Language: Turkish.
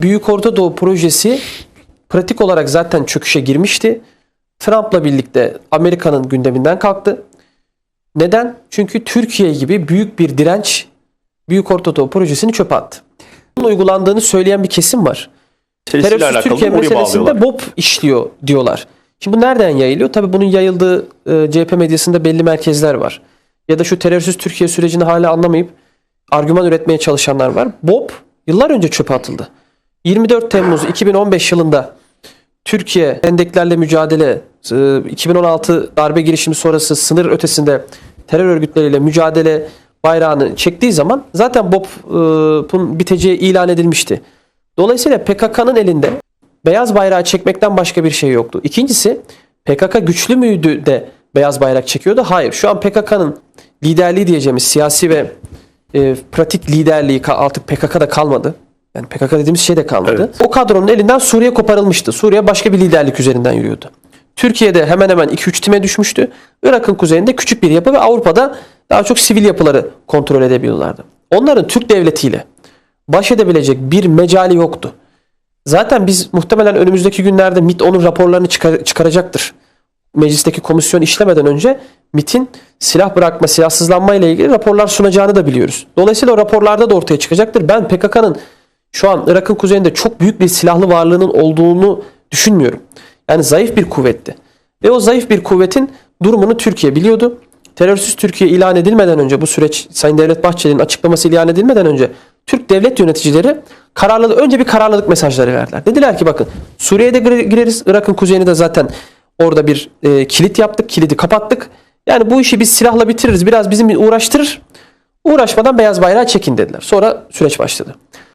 Büyük Orta Doğu projesi pratik olarak zaten çöküşe girmişti. Trump'la birlikte Amerika'nın gündeminden kalktı. Neden? Çünkü Türkiye gibi büyük bir direnç Büyük Orta Doğu projesini çöpe attı. Bunun uygulandığını söyleyen bir kesim var. Alakalı Türkiye meselesinde. BOP işliyor diyorlar. Şimdi bu nereden yayılıyor? Tabii bunun yayıldığı e, CHP medyasında belli merkezler var. Ya da şu terörsüz Türkiye sürecini hala anlamayıp argüman üretmeye çalışanlar var. BOP yıllar önce çöpe atıldı. 24 Temmuz 2015 yılında Türkiye endeklerle mücadele, e, 2016 darbe girişimi sonrası sınır ötesinde terör örgütleriyle mücadele bayrağını çektiği zaman zaten BOP'un biteceği ilan edilmişti. Dolayısıyla PKK'nın elinde beyaz bayrağı çekmekten başka bir şey yoktu. İkincisi PKK güçlü müydü de beyaz bayrak çekiyordu? Hayır. Şu an PKK'nın liderliği diyeceğimiz siyasi ve e, pratik liderliği artık PKK'da kalmadı. Yani PKK dediğimiz şey de kalmadı. O kadronun elinden Suriye koparılmıştı. Suriye başka bir liderlik üzerinden yürüyordu. Türkiye'de hemen hemen 2-3 time düşmüştü. Irak'ın kuzeyinde küçük bir yapı ve Avrupa'da daha çok sivil yapıları kontrol edebiliyorlardı. Onların Türk devletiyle baş edebilecek bir mecali yoktu. Zaten biz muhtemelen önümüzdeki günlerde MIT onun raporlarını çıkar- çıkaracaktır. Meclisteki komisyon işlemeden önce MIT'in silah bırakma, silahsızlanma ile ilgili raporlar sunacağını da biliyoruz. Dolayısıyla o raporlarda da ortaya çıkacaktır. Ben PKK'nın şu an Irak'ın kuzeyinde çok büyük bir silahlı varlığının olduğunu düşünmüyorum. Yani zayıf bir kuvvetti. Ve o zayıf bir kuvvetin durumunu Türkiye biliyordu. Terörsüz Türkiye ilan edilmeden önce bu süreç Sayın Devlet Bahçeli'nin açıklaması ilan edilmeden önce Türk devlet yöneticileri kararlı önce bir kararlılık mesajları verdiler. Dediler ki bakın Suriye'de gire- gireriz. Irak'ın kuzeyini de zaten orada bir e, kilit yaptık. Kilidi kapattık. Yani bu işi biz silahla bitiririz. Biraz bizim uğraştırır. Uğraşmadan beyaz bayrağı çekin dediler. Sonra süreç başladı.